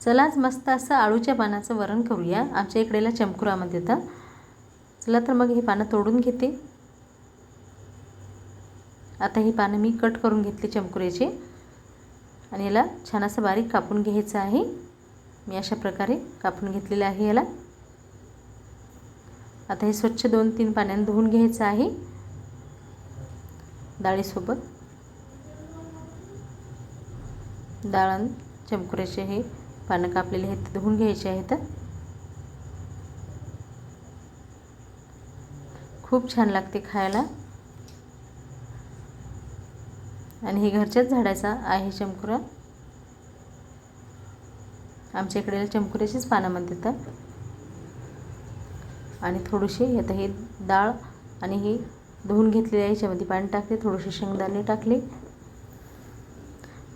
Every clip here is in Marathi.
चला आज मस्त असं आळूच्या पानाचं वरण करूया. आमच्या इकडेला चमकुरामध्ये तर चला तर मग ही पानं तोडून घेते. आता ही पानं मी कट करून घेतली चमकुऱ्याची आणि याला छान असं बारीक कापून घ्यायचं आहे. मी अशा प्रकारे कापून घेतलेलं आहे याला. आता हे स्वच्छ दोन तीन पाण्याने धुवून घ्यायचं आहे. डाळीसोबत. डाळ आणि चमकुऱ्याचे हे पानं कापलेले आहेत ते धुवून घ्यायचे आहेत. खूप छान लागते खायला. आणि हे घरच्याच झाडाचा आहे चमकुरा. आमच्या इकडे चमकुऱ्याचीच पानं म्हणतात. आणि थोडीशी आता हे डाळ आणि हे धुवून घेतलेली आहे याच्यामध्ये पाणी टाकले थोडेसे शेंगदाणे टाकले.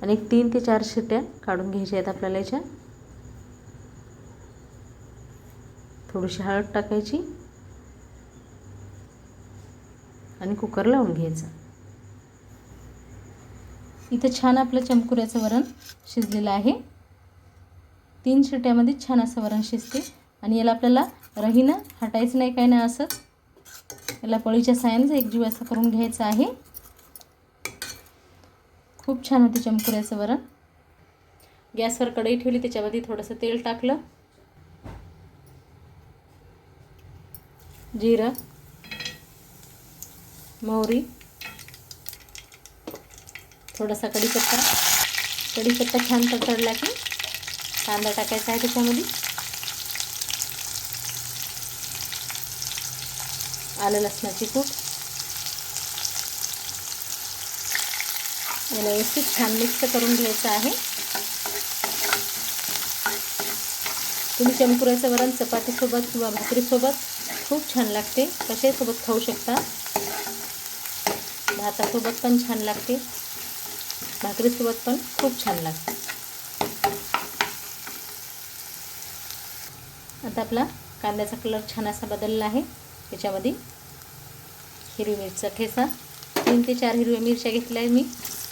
आणि एक तीन ते चार शिट्ट्या काढून घ्यायच्या आहेत आपल्याला याच्या. थोडीशी हळद टाकायची आणि कुकर लावून घ्यायचं. इथं छान आपलं चमकुऱ्याचं वरण शिजलेलं आहे. तीन शिट्यामध्ये छान असं वरण शिजते. आणि याला आपल्याला रहीनं हटायचं नाही काय नाही असंच याला पळीच्या साह्यानं एक जीव असं करून घ्यायचं आहे. खूप छान होते चमकुऱ्याचं वरण. गॅसवर कढई ठेवली त्याच्यामध्ये थोडंसं तेल टाकलं. जिरं मोहरी थोडासा कढीपत्ता. कढीपत्ता छान तडतडला की कांदा टाकायचा आहे त्याच्यामध्ये. आलं लसणाची कूट. याला व्यवस्थित छान मिक्स करून घ्यायचं आहे. तुम्ही चमकुऱ्याचं वरण चपातीसोबत किंवा भाकरीसोबत खूप छान लागते. कशासोबत खाऊ शकता? भातासोबत पण छान लागते. भाकरीसोबत पण खूप छान लागते. आता आपला कांद्याचा कलर छान असा बदलला आहे. त्याच्यामध्ये हिरवी मिरचा ठेसा तीन ते चार हिरव्या मिरच्या घेतल्या आहे मी.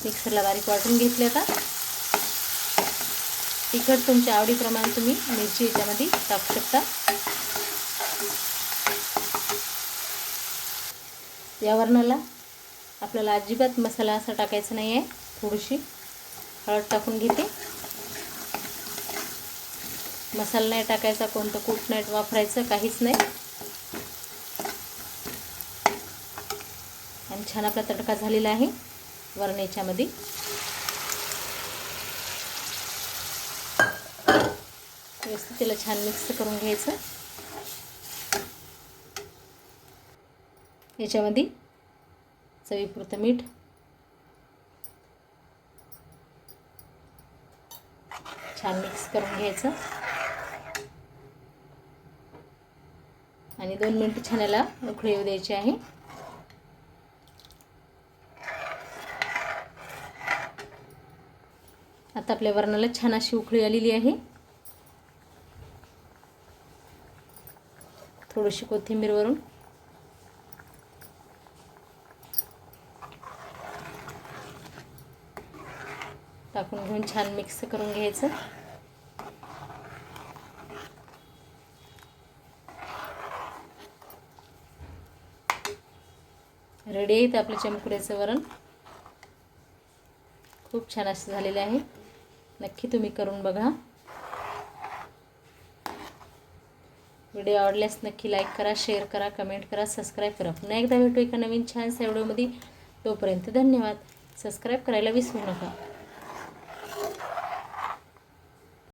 मिक्सरला बारीक वाटून घेतल्या का तिखट तुमच्या आवडीप्रमाणे तुम्ही मिरची याच्यामध्ये टाकू शकता. या वरणाला आपल्याला अजिबात मसाला असा टाकायचा नाही आहे थोडीशी हळद टाकून घेते. मसाला नाही टाकायचा कोणतं कूट नाही वापरायचं काहीच नाही. आणि छान आपला तडका झालेला आहे वरण याच्यामध्ये व्यवस्थित त्याला छान मिक्स करून घ्यायचं. याच्यामध्ये चवीपुरतं मीठ. छान मिक्स करून घ्यायचं. आणि दोन मिनटं छान याला उकळी येऊ द्यायची आहे. आता आपल्या वरणाला छान अशी उकळी आलेली आहे. थोडीशी कोथिंबीरवरून टाकून घेऊन छान मिक्स करून घ्यायचं. रेडी आहेत आपलं चमकुऱ्याचं वरण. खूप छान असं झालेलं आहे. नक्की तुम्ही करून बघा. व्हिडिओ आवडल्यास नक्की लाईक करा शेअर करा कमेंट करा सबस्क्राईब करा. पुन्हा एकदा भेटू एका नवीन छानसा व्हिडिओमध्ये. तोपर्यंत धन्यवाद. सबस्क्राईब करायला विसरू नका.